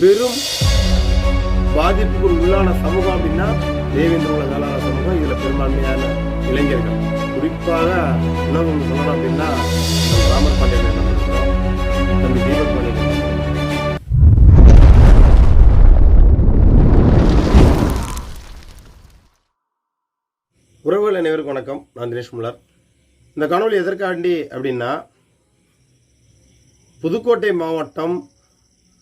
பெரும் பாதிப்புக்கு உள்ளான சமூகம் அப்படின்னா தேவேந்திர உலக வேளாளர் சமூகம் இதுல பெரும்பான்மையான இளைஞர்கள். குறிப்பாக இன்னொரு சொல்லணும் அப்படின்னா ராமர் பாண்டியன் என்ன பண்ணுறோம் தம்பி தீபக் பாண்டியன் உறவுகள் அனைவருக்கும் வணக்கம். நான் தினேஷ் முலர் இந்த காணொலி எதற்காண்டி அப்படின்னா புதுக்கோட்டை மாவட்டம்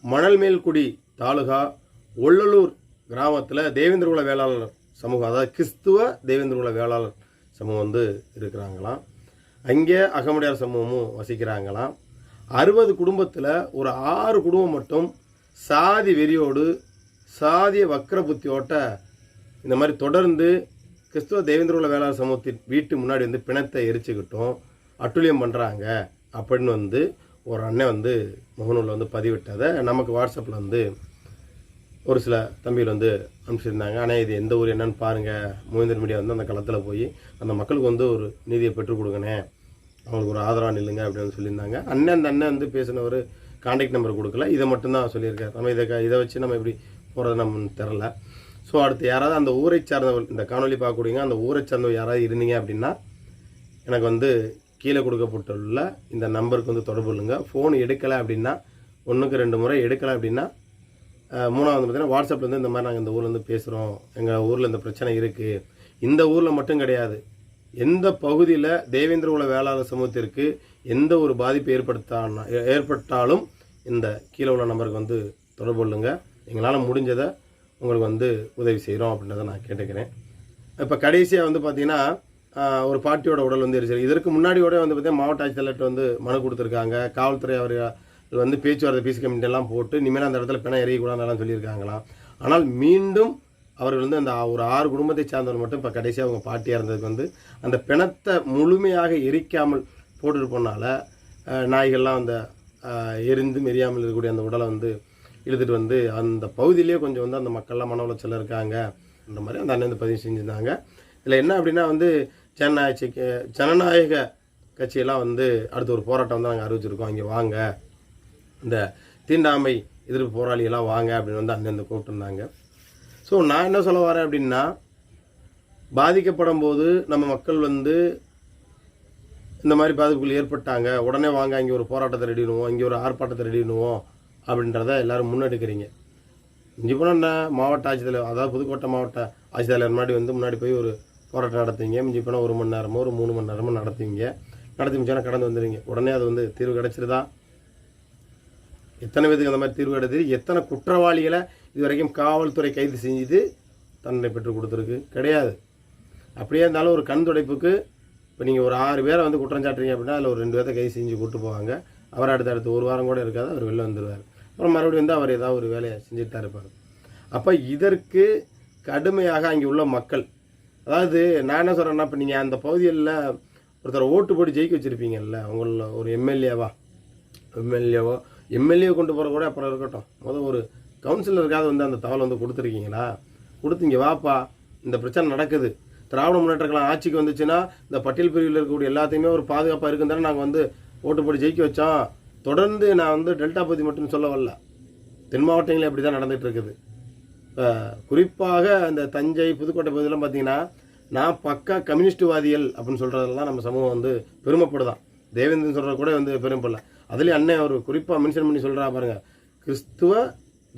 மணல்மேல்குடி தாலுகா ஒள்ளலூர் கிராமத்தில் தேவேந்திரகுல வேளாளர் சமூகம் அதாவது கிறிஸ்துவ தேவேந்திரகுல வேளாளர் சமூகம் வந்து இருக்கிறாங்களாம். அங்கே அகமடியார் சமூகமும் வசிக்கிறாங்களாம். அறுபது குடும்பத்தில் ஒரு ஆறு குடும்பம் மட்டும் சாதி வெறியோடு சாதிய வக்கர புத்தியோட்ட இந்த மாதிரி தொடர்ந்து கிறிஸ்துவ தேவேந்திரகுல வேளாளர் சமூகத்தின் வீட்டு முன்னாடி வந்து பிணத்தை எரிச்சுக்கிட்டோம் அட்டுழியம் பண்ணுறாங்க அப்படின்னு வந்து ஒரு அண்ணன் வந்து முகநூலில் வந்து பதிவிட்டதை நமக்கு வாட்ஸ்அப்பில் வந்து ஒரு சில தம்பிகள் வந்து அனுப்பிச்சிருந்தாங்க. ஆனால் இது எந்த ஊர் என்னன்னு பாருங்கள் மூவேந்தர் மீடியா வந்து அந்த களத்தில் போய் அந்த மக்களுக்கு வந்து ஒரு நீதியை பெற்றுக் கொடுங்கண்ணே. அவங்களுக்கு ஒரு ஆதரவாக நில்லுங்க அப்படின்னு சொல்லியிருந்தாங்க. அண்ணன் அந்த அண்ணன் வந்து பேசினவர் கான்டாக்ட் நம்பர் கொடுக்கல. இதை மட்டும்தான் சொல்லியிருக்காரு. நம்ம இதை க- இதை வச்சு நம்ம எப்படி போகிறது நம்ம தெரில ஸோ அடுத்து யாராவது அந்த ஊரை சார்ந்தவர் இந்த காணொலி பார்க்கக்கூடியங்க அந்த ஊரை சார்ந்தவர் யாராவது இருந்தீங்க அப்படின்னா எனக்கு வந்து கீழே கொடுக்கப்பட்டுள்ள இந்த நம்பருக்கு வந்து தொடர்பு கொள்ளுங்க ஃபோன் எடுக்கலை அப்படின்னா ஒன்றுக்கு ரெண்டு முறை எடுக்கலை அப்படின்னா மூணாவது பார்த்தீங்கன்னா வாட்ஸ்அப்லேருந்து இந்த மாதிரி நாங்கள் இந்த ஊர்லேருந்து பேசுகிறோம் எங்கள் ஊரில் இந்த பிரச்சனை இருக்குது இந்த ஊரில் மட்டும் கிடையாது. எந்த பகுதியில் தேவேந்திர உல வேளாளர் சமூகத்திற்கு எந்த ஒரு பாதிப்பு ஏற்படுத்தான ஏற்பட்டாலும் இந்த கீழே உள்ள நம்பருக்கு வந்து தொடர்பு கொள்ளுங்க எங்களால் முடிஞ்சதை உங்களுக்கு வந்து உதவி செய்கிறோம் அப்படின்றத நான் கேட்டுக்கிறேன். இப்போ கடைசியாக வந்து பார்த்திங்கன்னா ஒரு பாட்டியோட உடல் வந்து எரிச்சல். இதற்கு முன்னாடியோட வந்து பார்த்தீங்கன்னா மாவட்ட ஆட்சித்தலைவர்கிட்ட வந்து மனு கொடுத்துருக்காங்க. காவல்துறை அவர்கள் வந்து பேச்சுவார்த்தை பீஸ் கமிட்டி எல்லாம் போட்டு இனிமேல் அந்த இடத்துல பிணம் எறியக்கூடாதுன்னு சொல்லியிருக்காங்களாம். ஆனால் மீண்டும் அவர்கள் வந்து அந்த ஒரு ஆறு குடும்பத்தை சார்ந்தவர் மட்டும் இப்போ கடைசியாக அவங்க பாட்டியாக இருந்ததுக்கு வந்து அந்த பிணத்தை முழுமையாக எரிக்காமல் போட்டுட்டு போனால நாய்கள்லாம் அந்த எரிந்து எரிந்தும் எரியாமல் இருக்கக்கூடிய அந்த உடலை வந்து இழுத்துட்டு வந்து அந்த பகுதியிலேயே கொஞ்சம் வந்து அந்த மக்கள்லாம் மன உளைச்சல் இருக்காங்க. இந்த மாதிரி அந்த அண்ணன் வந்து பதிவு செஞ்சுருந்தாங்க. இதில் என்ன அப்படின்னா வந்து ஜனநாயக ஜனநாயக கட்சியெல்லாம் வந்து அடுத்து ஒரு போராட்டம் வந்து நாங்கள் அறிவிச்சிருக்கோம். இங்கே வாங்க. இந்த தீண்டாமை எதிர்ப்பு போராளியெல்லாம் வாங்க அப்படின்னு வந்து அந்தந்த வந்து கூப்பிட்டுருந்தாங்க. ஸோ நான் என்ன சொல்ல வரேன் அப்படின்னா பாதிக்கப்படும் போது நம்ம மக்கள் வந்து இந்த மாதிரி பாதிப்புகள் ஏற்பட்டாங்க. உடனே வாங்க இங்கே ஒரு போராட்டத்தை ரெடி இங்கே ஒரு ஆர்ப்பாட்டத்தை ரெடி அப்படின்றத எல்லோரும் முன்னெடுக்கிறீங்க. இஞ்சி போனால் என்ன? மாவட்ட ஆட்சித்தலைவர் அதாவது புதுக்கோட்டை மாவட்ட ஆட்சித்தலைவர் முன்னாடி வந்து முன்னாடி போய் ஒரு போராட்டம் நடத்துவீங்க. மிஞ்சி போனால் ஒரு மணி நேரமோ ஒரு மூணு மணி நேரமோ நடத்துவீங்க. நடத்தி முடிச்சோன்னா கடந்து வந்துடுவீங்க உடனே அது வந்து தீர்வு கிடச்சிருதா? எத்தனை பேருக்கு அந்த மாதிரி தீர்வு கிடைச்சது எத்தனை குற்றவாளிகளை இது வரைக்கும் காவல்துறை கைது செஞ்சு தண்டனை பெற்றுக் கொடுத்துருக்கு? கிடையாது. அப்படியே இருந்தாலும் ஒரு கண் துடைப்புக்கு இப்போ நீங்கள் ஒரு ஆறு பேரை வந்து குற்றம் சாட்டுறீங்க அப்படின்னா அதில் ஒரு ரெண்டு பேர்த்த கைது செஞ்சு கூட்டு போவாங்க. அவர் அடுத்த அடுத்து ஒரு வாரம் கூட இருக்காது. அவர் வெளில வந்துடுவார் அப்புறம் மறுபடியும் வந்து அவர் ஏதாவது ஒரு வேலையை செஞ்சுட்டு தான் இருப்பார். அப்போ இதற்கு கடுமையாக அங்கே உள்ள மக்கள் அதாவது நான் என்ன சொல்கிறேன்னா இப்போ நீங்கள் அந்த பகுதியில் ஒருத்தர் ஓட்டு போட்டு ஜெயிக்க வச்சுருப்பீங்கல்ல உங்களில் ஒரு எம்எல்ஏவா? எம்எல்ஏவோ எம்எல்ஏ கொண்டு போகிற கூட அப்புறம் இருக்கட்டும். முதல் ஒரு கவுன்சிலருக்காவது வந்து அந்த தகவல் வந்து கொடுத்துருக்கீங்களா? கொடுத்தீங்க வாப்பா இந்த பிரச்சனை நடக்குது. திராவிட முன்னேற்றக்கலாம் ஆட்சிக்கு வந்துச்சுன்னா இந்த பட்டியல் பிரிவில் இருக்கக்கூடிய எல்லாத்தையுமே ஒரு பாதுகாப்பாக இருக்குன்னு தானே நாங்கள் வந்து ஓட்டு போட்டு ஜெயிக்க வச்சோம். தொடர்ந்து நான் வந்து டெல்டா பகுதி மட்டும் சொல்ல வரல. தென் மாவட்டங்களில் அப்படி தான் நடந்துகிட்டு இருக்குது. குறிப்பாக இந்த தஞ்சை புதுக்கோட்டை பகுதியெல்லாம் பார்த்தீங்கன்னா நான் பக்கா கம்யூனிஸ்ட்வாதிகள் அப்படின்னு சொல்கிறதெல்லாம் நம்ம சமூகம் வந்து பெருமைப்படுதான். தேவேந்திரன் சொல்கிற கூட வந்து பெருமைப்படல. அதுலேயும் அண்ணன் அவர் குறிப்பாக மென்ஷன் பண்ணி சொல்கிறா பாருங்க. கிறிஸ்துவ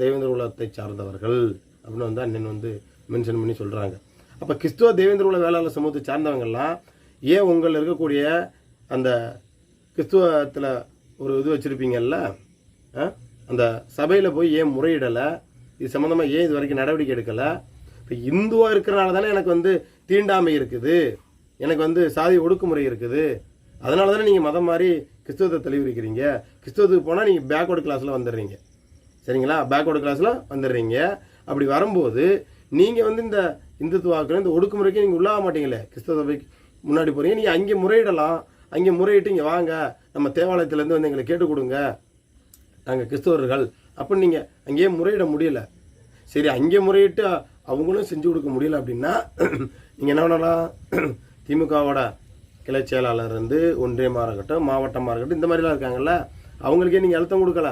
தேவேந்திர குலத்தை சார்ந்தவர்கள் அப்படின்னு வந்து அண்ணன் வந்து மென்ஷன் பண்ணி சொல்கிறாங்க அப்போ கிறிஸ்துவ தேவேந்திர குல வேளாளர் சமூகத்தை சார்ந்தவங்கெல்லாம் ஏன் உங்களில் இருக்கக்கூடிய அந்த கிறிஸ்துவத்தில் ஒரு இது வச்சுருப்பீங்கல்ல? அந்த சபையில் போய் ஏன் முறையிடலை? இது சம்மந்தமாக ஏன் இது வரைக்கும் நடவடிக்கை எடுக்கலை? இப்போ இந்துவாக இருக்கிறனால தானே எனக்கு வந்து தீண்டாமை இருக்குது. எனக்கு வந்து சாதி ஒடுக்குமுறை இருக்குது. அதனால தானே நீங்கள் மதம் மாதிரி கிறிஸ்துவத்தை தெளிவிக்கிறீங்க கிறிஸ்துவத்துக்கு போனால் நீங்கள் பேக்வர்டு கிளாஸில் வந்துடுறீங்க. சரிங்களா? பேக்வர்டு கிளாஸில் வந்துடுறீங்க. அப்படி வரும்போது நீங்கள் வந்து இந்த இந்துத்துவாக்கு இந்த ஒடுக்குமுறைக்கு நீங்கள் உள்ளாக மாட்டீங்களே. கிறிஸ்தவ சபைக்கு முன்னாடி போகிறீங்க நீங்கள் அங்கே முறையிடலாம். அங்கே முறையிட்டு இங்கே வாங்க. நம்ம தேவாலயத்துலேருந்து வந்து எங்களை கேட்டு கொடுங்க. நாங்கள் கிறிஸ்தவர்கள். அப்படின்னு நீங்கள் அங்கேயே முறையிட முடியல. சரி அங்கே முறையிட்டு அவங்களும் செஞ்சு கொடுக்க முடியல அப்படின்னா நீங்கள் என்ன பண்ணலாம்? திமுகவோட கிளை செயலாளர் இருந்து ஒன்றியமாக இருக்கட்டும் மாவட்டமாக இருக்கட்டும் இந்த மாதிரிலாம் இருக்காங்கல்ல அவங்களுக்கே நீங்கள் அழுத்தம் கொடுக்கல.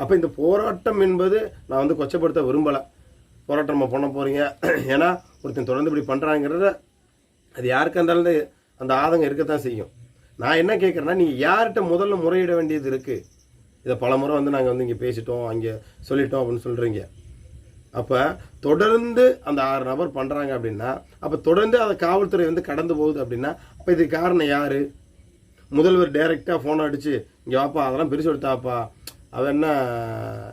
அப்போ இந்த போராட்டம் என்பது நான் வந்து கொச்சப்படுத்த விரும்பலை. போராட்டம் நம்ம பண்ண போகிறீங்க ஏன்னா ஒருத்தன் தொடர்ந்து இப்படி பண்ணுறாங்கிறத அது யாருக்கா இருந்தாலும் அந்த ஆதங்கம் இருக்கத்தான் செய்யும். நான் என்ன கேட்குறேன்னா நீங்கள் யார்கிட்ட முதல்ல முறையிட வேண்டியது இருக்குது இதை பல முறை வந்து நாங்கள் வந்து இங்கே பேசிட்டோம் அங்கே சொல்லிட்டோம் அப்படின்னு சொல்கிறீங்க அப்போ தொடர்ந்து அந்த ஆறு நபர் பண்ணுறாங்க அப்படின்னா அப்போ தொடர்ந்து அதை காவல்துறை வந்து கடந்து போகுது அப்படின்னா அப்போ இதுக்கு காரணம் யார்? முதல்வர் டைரெக்டாக ஃபோன் அடித்து இங்கே வாப்பா அதெல்லாம் பெருசு எடுத்தாப்பா அவன் என்ன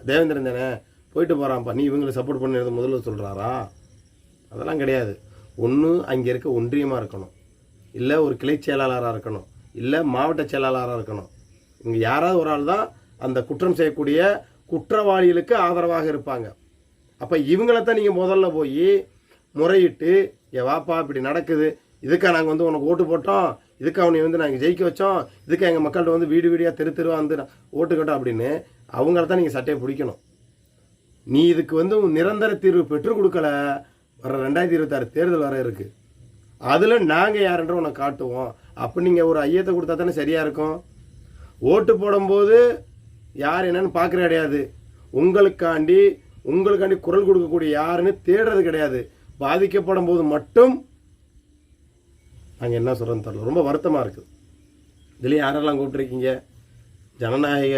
தேவேந்திரன் தானே? போயிட்டு போகிறான்ப்பா நீ இவங்களை சப்போர்ட் பண்ணி முதல்வர் சொல்கிறாரா அதெல்லாம் கிடையாது. ஒன்று அங்கே இருக்க ஒன்றியமாக இருக்கணும். இல்லை ஒரு கிளை செயலாளராக இருக்கணும். இல்லை மாவட்ட செயலாளராக இருக்கணும். இங்கே யாராவது ஒரு ஆள் தான் அந்த குற்றம் செய்யக்கூடிய குற்றவாளிகளுக்கு ஆதரவாக இருப்பாங்க. அப்போ இவங்கள தான் நீங்கள் முதல்ல போய் முறையிட்டு ஏ வாப்பா இப்படி நடக்குது. இதுக்காக நாங்கள் வந்து உனக்கு ஓட்டு போட்டோம். இதுக்கு அவனை வந்து நாங்கள் ஜெயிக்க வச்சோம். இதுக்கு எங்கள் மக்கள்கிட்ட வந்து வீடு வீடியாக தெரு தெருவாக வந்து நான் ஓட்டு கேட்டோம் அப்படின்னு அவங்கள தான் நீங்கள் சட்டையை பிடிக்கணும். நீ இதுக்கு வந்து நிரந்தர தீர்வு பெற்றுக் கொடுக்கல. வர ரெண்டாயிரத்தி இருபத்தாறு தேர்தல் வர இருக்குது அதில் நாங்கள் யாருன்ற உன்னை காட்டுவோம். அப்போ நீங்கள் ஒரு ஐயத்தை கொடுத்தா தானே சரியாக இருக்கும். ஓட்டு போடும்போது யார் என்னன்னு பார்க்குற கிடையாது. உங்களுக்காண்டி உங்களுக்காண்டி குரல் கொடுக்கக்கூடிய யாருன்னு தேடுறது கிடையாது. பாதிக்கப்படும் போது மட்டும் நாங்கள் என்ன சொல்கிறோன்னு தெரில ரொம்ப வருத்தமாக இருக்குது. இதுலேயும் யாரெல்லாம் கூப்பிட்ருக்கீங்க ஜனநாயக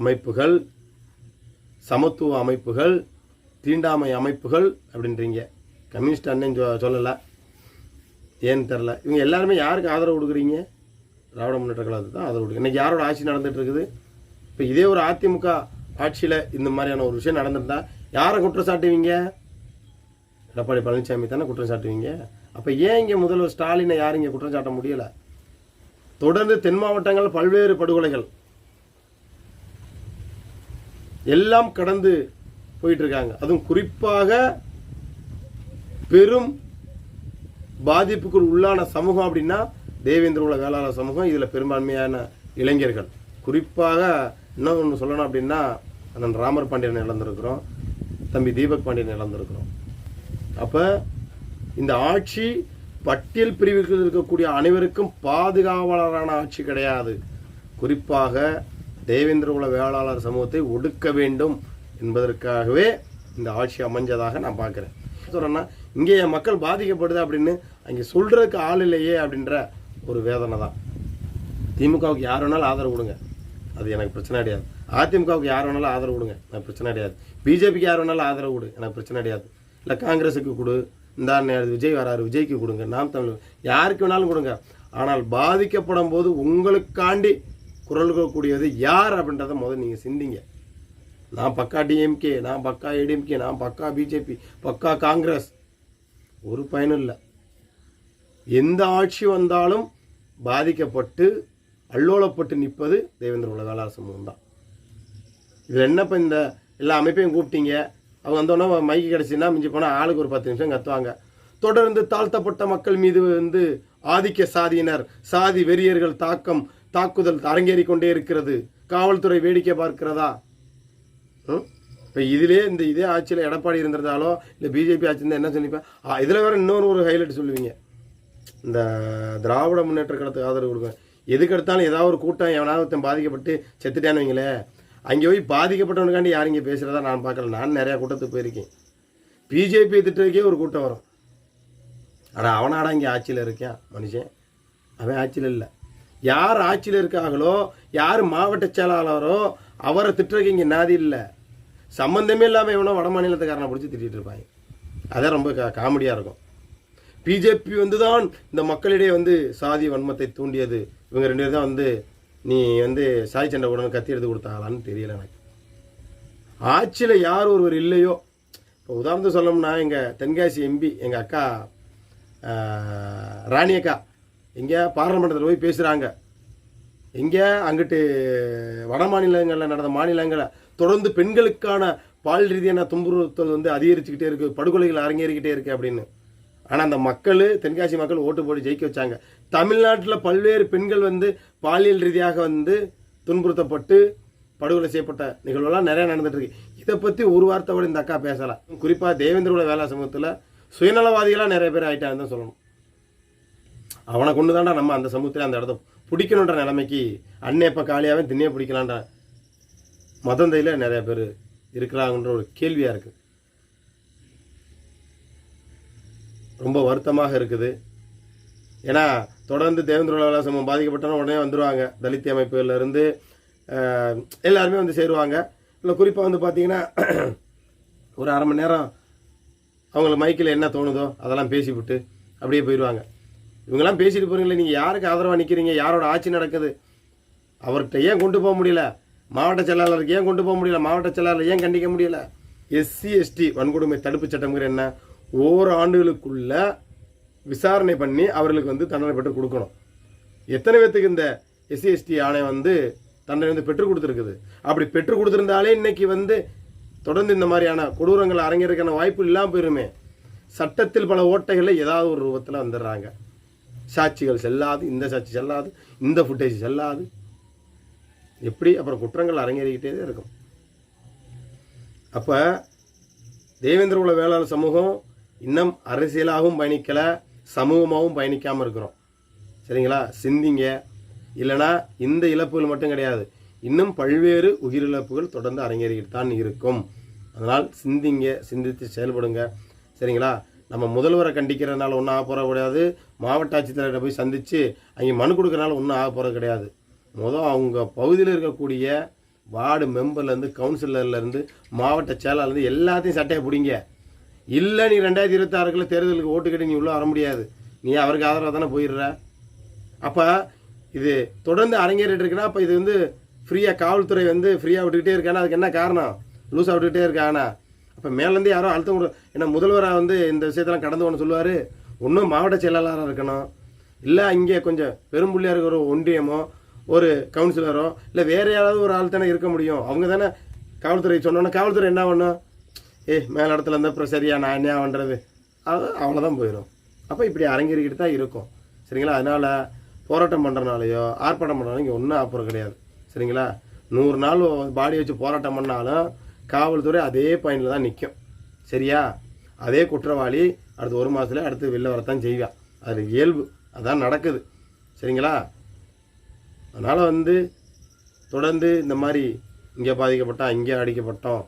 அமைப்புகள் சமத்துவ அமைப்புகள் தீண்டாமை அமைப்புகள் அப்படின்றீங்க. கம்யூனிஸ்ட் அண்ணன் சொ சொல்லலை. ஏன்னு தெரில இவங்க எல்லாருமே யாருக்கு ஆதரவு கொடுக்குறீங்க? திராவிட முன்னேற்ற கழகத்துக்கு தான் ஆதரவு கொடுக்கு இன்றைக்கி யாரோட ஆட்சி நடந்துகிட்டு இருக்குது? இப்போ இதே ஒரு அதிமுக ஆட்சியில் இந்த மாதிரியான ஒரு விஷயம் நடந்திருந்தா யாரை குற்றம் சாட்டுவீங்க? எடப்பாடி பழனிசாமி தானே குற்றம் சாட்டுவீங்க? அப்போ ஏன் இங்கே முதல்வர் ஸ்டாலினை யாரும் இங்கே குற்றம் சாட்ட முடியலை? தொடர்ந்து தென் மாவட்டங்கள் பல்வேறு படுகொலைகள். எல்லாம் கடந்து போயிட்டு இருக்காங்க அதுவும் குறிப்பாக பெரும் பாதிப்புக்கு உள்ளான சமூகம் அப்படின்னா தேவேந்திர உள்ள வேளாளர் சமூகம் இதில் பெரும்பான்மையான இளைஞர்கள். குறிப்பாக இன்னும் ஒன்று சொல்லணும் அப்படின்னா அண்ணன் ராமர் பாண்டியன் இழந்திருக்கிறோம். தம்பி தீபக் பாண்டியன் இழந்திருக்கிறோம். அப்போ இந்த ஆட்சி பட்டியல் பிரிவுகளில் இருக்கக்கூடிய அனைவருக்கும் பாதுகாவலரான ஆட்சி கிடையாது. குறிப்பாக தேவேந்திர குல வேளாளர் சமூகத்தை ஒடுக்க வேண்டும் என்பதற்காகவே இந்த ஆட்சி அமைஞ்சதாக நான் பார்க்குறேன். சொல்கிறேன்னா இங்கே என் மக்கள் பாதிக்கப்படுது அப்படின்னு அங்கே சொல்கிறதுக்கு ஆள் இல்லையே அப்படின்ற ஒரு வேதனை தான் திமுகவுக்கு யார் வேணாலும் ஆதரவு கொடுங்க. அது எனக்கு பிரச்சனை கிடையாது. அதிமுகவுக்கு யார் வேணாலும் ஆதரவு கொடுங்க. எனக்கு பிரச்சனை கிடையாது. பிஜேபிக்கு யார் வேணாலும் ஆதரவு கொடு. எனக்கு பிரச்சனை கிடையாது. இல்லை காங்கிரஸுக்கு கொடு. இந்த விஜய் வராரு விஜய்க்கு கொடுங்க. நாம் தமிழ் யாருக்கு வேணாலும் கொடுங்க. ஆனால் பாதிக்கப்படும் போது உங்களுக்காண்டி குரல் கொடுக்கக்கூடியது யார் அப்படின்றத முதல் நீங்கள் சிந்திங்க. நான் பக்கா டிஎம்கே நான் பக்கா ஏடிஎம்கே நான் பக்கா பிஜேபி பக்கா காங்கிரஸ். ஒரு பயனும் இல்லை. எந்த ஆட்சி வந்தாலும் பாதிக்கப்பட்டு அல்லோலப்பட்டு நிற்பது தேவேந்திர உலக சமூகம் தான் இதில் என்னப்போ இந்த எல்லா அமைப்பையும் கூப்பிட்டீங்க? அவங்க வந்தோடனே மைக்கு கிடச்சின்னா மிஞ்சி போனால் ஆளுக்கு ஒரு பத்து நிமிஷம் கத்துவாங்க. தொடர்ந்து தாழ்த்தப்பட்ட மக்கள் மீது வந்து ஆதிக்க சாதியினர் சாதி வெறியர்கள் தாக்கம் தாக்குதல் அரங்கேறி கொண்டே இருக்கிறது. காவல்துறை வேடிக்கை பார்க்கிறதா? இப்போ இதிலே இந்த இதே ஆட்சியில் எடப்பாடி இருந்திருந்தாலோ இல்லை பிஜேபி ஆட்சி இருந்தால் என்ன சொல்லிப்பேன் இதில் வேறு இன்னொரு ஒரு ஹைலைட் சொல்லுவீங்க. இந்த திராவிட முன்னேற்ற கழகத்துக்கு ஆதரவு கொடுப்பேன் எதுக்கு எடுத்தாலும் ஏதாவது ஒரு கூட்டம் எவனாவது ஒருத்தன் பாதிக்கப்பட்டு செத்துட்டான்னு வைங்களேன் அங்கே போய் பாதிக்கப்பட்டவனுக்காண்டி யாரும் இங்கே பேசுகிறதா நான் பார்க்கல. நான் நிறையா கூட்டத்துக்கு போயிருக்கேன். பிஜேபி திட்டத்துக்கே ஒரு கூட்டம் வரும். ஆனால் அவனாடா இங்கே ஆட்சியில் இருக்கான் மனுஷன்? அவன் ஆட்சியில் இல்லை. யார் ஆட்சியில் இருக்காங்களோ யார் மாவட்ட செயலாளரோ அவரை திட்டுறதுக்கு இங்கே நாதி இல்லை. சம்மந்தமே இல்லாமல் இவனோ வட மாநிலத்துக்காரனை பிடிச்சி திட்டிகிட்டு இருப்பாங்க. அதான் ரொம்ப கா காமெடியாக இருக்கும். பிஜேபி வந்து தான் இந்த மக்களிடையே வந்து சாதி வன்மத்தை தூண்டியது. இவங்க ரெண்டு பேரும் தான் வந்து நீ வந்து சாய் சண்டை உடனே கத்தி எடுத்து கொடுத்தாங்களான்னு தெரியல எனக்கு. ஆட்சியில் யார் ஒருவர் இல்லையோ இப்போ உதாரணத்துக்கு சொல்லணும்னா எங்கள் தென்காசி எம்பி எங்கள் அக்கா ராணி அக்கா எங்கே பாராளுமன்றத்தில் போய் பேசுகிறாங்க எங்கே அங்கிட்டு வட மாநிலங்களில் நடந்த மாநிலங்களை தொடர்ந்து பெண்களுக்கான பால் ரீதியான துன்புறுத்தல் வந்து அதிகரிச்சுக்கிட்டே இருக்குது படுகொலைகள் அரங்கேறிக்கிட்டே இருக்குது அப்படின்னு. ஆனால் அந்த மக்கள் தென்காசி மக்கள் ஓட்டு போட்டு ஜெயிக்க வச்சாங்க. தமிழ்நாட்டில் பல்வேறு பெண்கள் வந்து பாலியல் ரீதியாக வந்து துன்புறுத்தப்பட்டு படுகொலை செய்யப்பட்ட நிகழ்வுலாம் நிறையா நடந்துட்டு இருக்கு இதை பற்றி ஒரு வார்த்தை கூட இந்த அக்கா பேசலாம் குறிப்பாக தேவேந்திரோட வேலை சமூகத்தில் சுயநலவாதிகளாக நிறைய பேர் ஆயிட்டாங்க தான் சொல்லணும். அவனை கொண்டு தாண்டா நம்ம அந்த சமூகத்தில் அந்த இடத்த பிடிக்கணுன்ற நிலைமைக்கு அண்ணே இப்போ காலியாகவே திண்ணே பிடிக்கலான்ற மதந்தையில் நிறைய பேர் இருக்கிறாங்கன்ற ஒரு கேள்வியாக இருக்குது ரொம்ப வருத்தமாக இருக்குது. ஏன்னா தொடர்ந்து தேவேந்திர உலக சமூகம் பாதிக்கப்பட்டனா உடனே வந்துடுவாங்க தலித் அமைப்புகள்ல இருந்து எல்லாருமே வந்து சேருவாங்க. இல்லை குறிப்பாக வந்து பார்த்தீங்கன்னா ஒரு அரை மணி நேரம் அவங்களுக்கு மைக்கில் என்ன தோணுதோ அதெல்லாம் பேசிவிட்டு அப்படியே போயிடுவாங்க இவங்கெல்லாம் பேசிட்டு போகிறீங்களே நீங்கள் யாருக்கு ஆதரவாக நிற்கிறீங்க யாரோட ஆட்சி நடக்குது? அவர்கிட்ட ஏன் கொண்டு போக முடியல? மாவட்ட செயலாளருக்கு ஏன் கொண்டு போக முடியல? மாவட்ட செயலாளர் ஏன் கண்டிக்க முடியல? எஸ்சி எஸ்டி வன்கொடுமை தடுப்பு சட்டம்ங்கிற என்ன? ஓராண்டுகளுக்குள்ள விசாரணை பண்ணி அவர்களுக்கு வந்து தண்டனை பெற்று கொடுக்கணும். எத்தனை பேர்த்துக்கு இந்த எஸ்சிஎஸ்டி ஆணையம் வந்து தண்டனை வந்து பெற்றுக் கொடுத்துருக்குது? அப்படி பெற்றுக் கொடுத்துருந்தாலே இன்னைக்கு வந்து தொடர்ந்து இந்த மாதிரியான கொடூரங்கள் அரங்கிறதுக்கான வாய்ப்பு இல்லாமல் போயிருமே. சட்டத்தில் பல ஓட்டைகளில் ஏதாவது ஒரு ரூபத்தில் வந்துடுறாங்க. சாட்சிகள் செல்லாது இந்த சாட்சி செல்லாது இந்த ஃபுட்டேஜ் செல்லாது. எப்படி? அப்புறம் குற்றங்கள் அரங்கேறிக்கிட்டே தான் இருக்கும். அப்போ தேவேந்திர குல வேளாண் சமூகம் இன்னும் அரசியலாகவும் பயணிக்கலை சமூகமாகவும் பயணிக்காமல் இருக்கிறோம். சரிங்களா? சிந்திங்க. இல்லைனா இந்த இழப்புகள் மட்டும் கிடையாது. இன்னும் பல்வேறு உயிரிழப்புகள் தொடர்ந்து அரங்கேறிக்கிட்டு தான் இருக்கும். அதனால் சிந்திங்க சிந்தித்து செயல்படுங்க. சரிங்களா? நம்ம முதல்வரை கண்டிக்கிறதுனால ஒன்றும் ஆக போகிற கிடையாது. மாவட்ட ஆட்சித்தலைவரை போய் சந்தித்து அங்கே மனு கொடுக்கறனால ஒன்றும் ஆக போகிறது கிடையாது. முதல் அவங்க பகுதியில் இருக்கக்கூடிய வார்டு மெம்பர்லேருந்து கவுன்சிலர்லேருந்து மாவட்ட செயலாளர்லேருந்து எல்லாத்தையும் சட்டையை பிடிங்க. இல்லை நீ ரெண்டாயிரத்தி இருபத்தாறுக்குள்ள தேர்தலுக்கு ஓட்டு கட்டி நீ உள்ளே வர முடியாது. நீ அவருக்கு ஆதரவாக தானே போயிடுற? அப்போ இது தொடர்ந்து அரங்கேறிட்டு இருக்குன்னா அப்போ இது வந்து ஃப்ரீயாக காவல்துறை வந்து ஃப்ரீயாக விட்டுக்கிட்டே இருக்கானா? அதுக்கு என்ன காரணம்? லூஸாக விட்டுக்கிட்டே இருக்கானா? அப்போ மேலேருந்து யாரோ அழுத்தம் கொடு ஏன்னா முதல்வராக வந்து இந்த விஷயத்தெல்லாம் கடந்து ஒன்று சொல்லுவார்? ஒன்றும் மாவட்ட செயலாளராக இருக்கணும். இல்லை இங்கே கொஞ்சம் பெரும்புள்ளியாக இருக்கிற ஒரு ஒன்றியமோ ஒரு கவுன்சிலரோ இல்லை வேறு யாராவது ஒரு ஆள் தானே இருக்க முடியும். அவங்க தானே காவல்துறை சொன்னோன்னா காவல்துறை என்ன பண்ணும்? ஏய் மேல் இடத்துல இருந்தால் அப்புறம் சரியா நான் என்ன பண்ணுறது அது அவ்வளோதான் போயிடும் அப்போ இப்படி அரங்கிருக்கிட்டு தான் இருக்கும். சரிங்களா? அதனால் போராட்டம் பண்ணுறனாலையோ ஆர்ப்பாட்டம் பண்ணுறனாலும் இங்கே ஒன்றும் அப்புறம் கிடையாது. சரிங்களா? நூறு நாள் பாடி வச்சு போராட்டம் பண்ணாலும் காவல்துறை அதே பாயிண்டில் தான் நிற்கும் சரியா? அதே குற்றவாளி அடுத்த ஒரு மாதத்துல அடுத்து வெளில வரத்தான் செய்வான் அது இயல்பு. அதான் நடக்குது. சரிங்களா? அதனால் வந்து தொடர்ந்து இந்த மாதிரி இங்கே பாதிக்கப்பட்டோம் இங்கே அடிக்கப்பட்டோம்.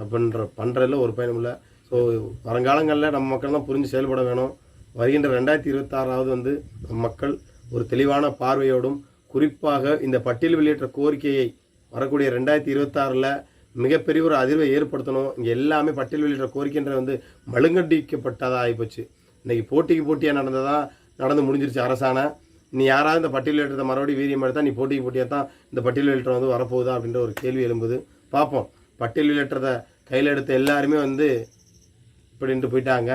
அப்படின்ற பண்ணுறதுல ஒரு பயனும் இல்லை. ஸோ வருங்காலங்களில் நம்ம மக்கள் தான் புரிஞ்சு செயல்பட வேணும். வருகின்ற ரெண்டாயிரத்தி இருபத்தாறாவது வந்து நம் மக்கள் ஒரு தெளிவான பார்வையோடும் குறிப்பாக இந்த பட்டியல் வெளியேற்ற கோரிக்கையை வரக்கூடிய ரெண்டாயிரத்தி இருபத்தாறில் மிகப்பெரிய ஒரு அதிர்வை ஏற்படுத்தணும். இங்கே எல்லாமே பட்டியல் வெளியிட்ட கோரிக்கைன்ற வந்து மழுங்கடிக்கப்பட்டதாக ஆகிப்போச்சு இன்றைக்கி போட்டிக்கு போட்டியாக நடந்ததாக நடந்து முடிஞ்சிருச்சு அரசாணை. நீ யாராவது இந்த பட்டியல் வெளியேற்றத்தை மறுபடியும் வீரியம் எடுத்தால் நீ போட்டிக்கு போட்டியாக தான் இந்த பட்டியல் வெளியிட்டம் வந்து வரப்போகுதா அப்படின்ற ஒரு கேள்வி எழும்புது. பார்ப்போம் பட்டியல் லெட்டரை கையில் எடுத்த எல்லாருமே வந்து இப்படின்ட்டு போயிட்டாங்க.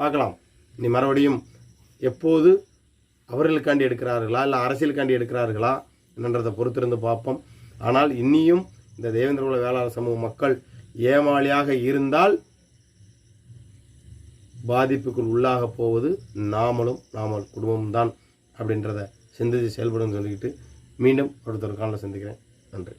பார்க்கலாம். நீ மறுபடியும் எப்போது அவர்களுக்காண்டி எடுக்கிறார்களா இல்லை அரசியலுக்காண்டி எடுக்கிறார்களா என்னன்றதை பொறுத்திருந்து பார்ப்போம். ஆனால் இன்னியும் இந்த தேவேந்திரகுல வேளாளர் சமூக மக்கள் ஏமாளியாக இருந்தால் பாதிப்புக்குள் உள்ளாக போவது நாமளும் நாமல் குடும்பமும் தான் அப்படின்றத சிந்தித்து செயல்படும் சொல்லிக்கிட்டு மீண்டும் ஒருத்தர் காலில் சந்திக்கிறேன். நன்றி.